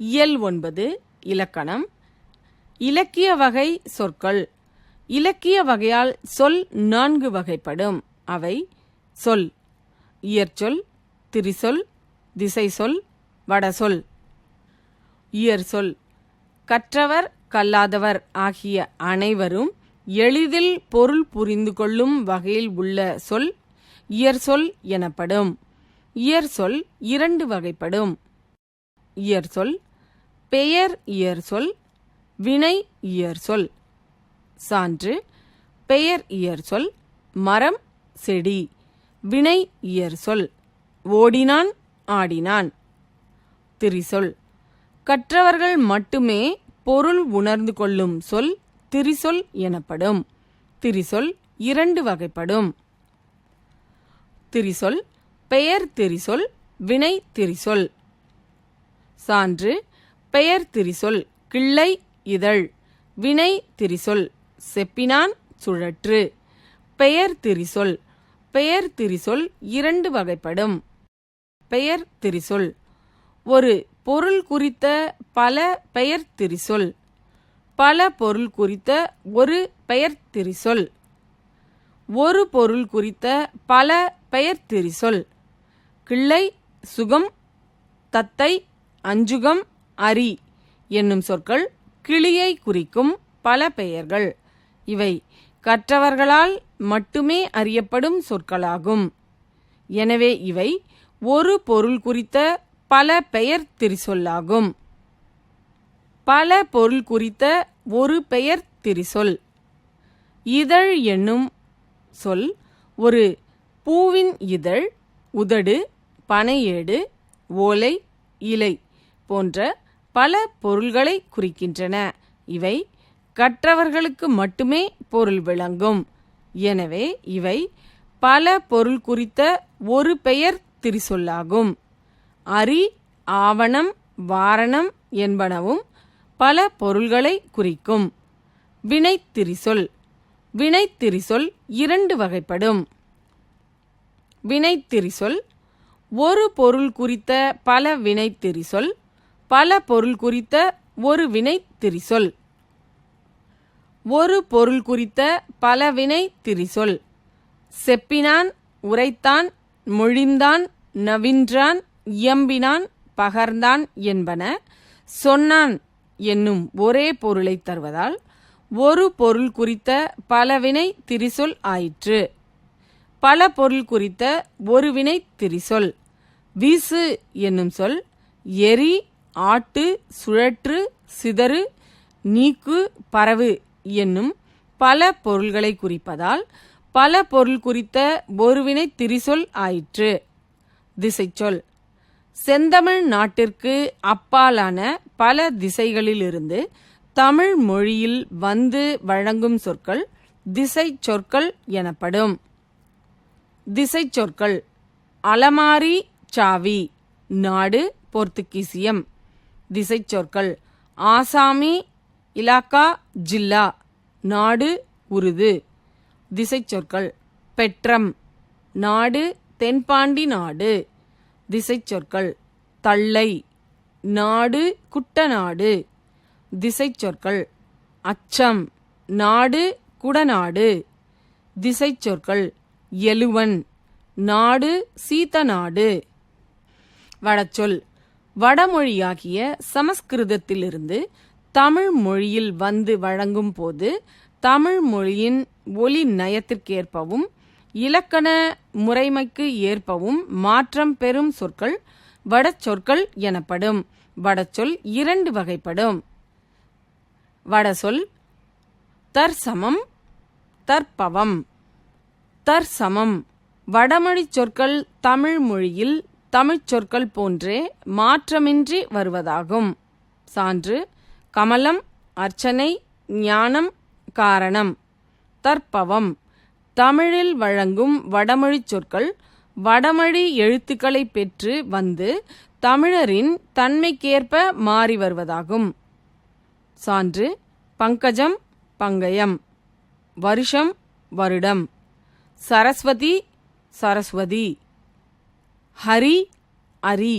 இயல் ஒன்பது இலக்கணம். இலக்கிய வகை சொற்கள். இலக்கிய வகையால் சொல் நான்கு வகைப்படும். அவை சொல் இயற்சொல் திரிசொல் திசை சொல் வடசொல். இயற்சொல் கற்றவர் கல்லாதவர் ஆகிய அனைவரும் எளிதில் பொருள் புரிந்து கொள்ளும் வகையில் உள்ள சொல் இயற்சொல் எனப்படும். இயற்சொல் இரண்டு வகைப்படும். இயற்சொல் பெயர் இயற்சொல் வினை இயற்சொல் சான்று பெயர் இயற்சொல் மரம் செடி. வினை இயற்சொல் ஓடினான் ஆடினான். திரிசொல் கற்றவர்கள் மட்டுமே பொருள் உணர்ந்து கொள்ளும் சொல் திரிசொல் எனப்படும். திரிசொல் இரண்டு வகைப்படும். திரிசொல் பெயர் திரிசொல் வினை திரிசொல். சான்று பெயர் திரிசொல் கிள்ளை இதழ். வினை திரிசொல் செப்பினான் சுழற்று. பெயர் திரிசொல் பெயர் திரிசொல் இரண்டு வகைப்படும். பெயர் திரிசொல் ஒரு பொருள் குறித்த பல பெயர் திரிசொல் பல பொருள் குறித்த ஒரு பெயர் திரிசொல் ஒரு பொருள் குறித்த பல பெயர் திரிசொல் கிள்ளை சுகம் தத்தை அஞ்சுகம் அரி என்னும் சொற்கள் கிளியை குறிக்கும் பல பெயர்கள். இவை கற்றவர்களால் மட்டுமே அறியப்படும் சொற்களாகும். எனவே இவை ஒரு பொருள் குறித்த பல பெயர் திரிசொல்லாகும். பல பொருள் குறித்த ஒரு பெயர் திரிசொல். இதழ் என்னும் சொல் ஒரு பூவின் இதழ் உதடு பனையேடு ஓலை இலை போன்ற பல பொருள்களை குறிக்கின்றன. இவை கற்றவர்களுக்கு மட்டுமே பொருள் விளங்கும். எனவே இவை பல பொருள் குறித்த ஒரு பெயர் திரிசொல்லாகும். அரி ஆவணம் வாரணம் என்பனவும் பல பொருள்களை குறிக்கும். வினைத்திரிசொல் வினைத்திரிசொல் இரண்டு வகைப்படும். வினைத்திரிசொல் ஒரு பொருள் குறித்த பல வினைத்திரிசொல் பல பொருள் குறித்த ஒரு வினைத்திரிசொல் ஒரு பொருள் குறித்த பல வினை திரிசொல். செப்பினான் உரைத்தான் மொழிந்தான் நவின்றான் இயம்பினான் பகர்ந்தான் என்பன சொன்னான் என்னும் ஒரே பொருளை தருவதால் ஒரு பொருள் குறித்த பல வினை திரிசொல் ஆயிற்று. பல பொருள் குறித்த ஒரு வினை திரிசொல். வீசு என்னும் சொல் எரி ஆட்டு சுழற்று சிதறு நீக்கு பரவு என்னும் பல பொருள்களை குறிப்பதால் பல பொருள் குறித்த ஒருவினை திரிசொல் ஆயிற்று. திசைச்சொல். செந்தமிழ் நாட்டிற்கு அப்பாலான பல திசைகளிலிருந்து தமிழ் மொழியில் வந்து வழங்கும் சொற்கள் திசை சொற்கள் எனப்படும். திசை சொற்கள் அலமாரி சாவி. நாடு போர்த்துகீசியம். திசை சொற்கள் ஆசாமி இலாக்கா ஜில்லா. நாடு உருது. திசை சொற்கள் பெற்றம். நாடு தென்பாண்டி நாடு. திசை சொற்கள் தள்ளை. நாடு குட்டநாடு. திசை சொற்கள் அச்சம். நாடு குடநாடு. திசை சொற்கள் எழுவன். நாடு சீத்தநாடு. வடச்சொல். வடமொழியாகிய சமஸ்கிருதத்திலிருந்து தமிழ் மொழியில் வந்து வழங்கும் போது தமிழ் மொழியின் ஒலி நயத்திற்கேற்பவும் இலக்கண முறைமைக்கு ஏற்பவும் மாற்றம் பெறும் சொற்கள் வடச்சொற்கள் எனப்படும். வடச்சொல் இரண்டு வகைப்படும். வடசொல் தற்சமம் தற்பவம். தற்சமம். வடமொழி சொற்கள் தமிழ் மொழியில் தமிழ்ச் சொற்கள் போன்றே மாற்றமின்றி வருவதாகும். சான்று கமலம் அர்ச்சனை ஞானம் காரணம். தற்பவம் தமிழில் வழங்கும் வடமொழிச் சொற்கள் வடமொழி எழுத்துக்களை பெற்று வந்து தமிழரின் தன்மைக்கேற்ப மாறி வருவதாகும். சான்று பங்கஜம் பங்கயம். வருஷம் வருடம். சரஸ்வதி சரஸ்வதி. ஹரி அரி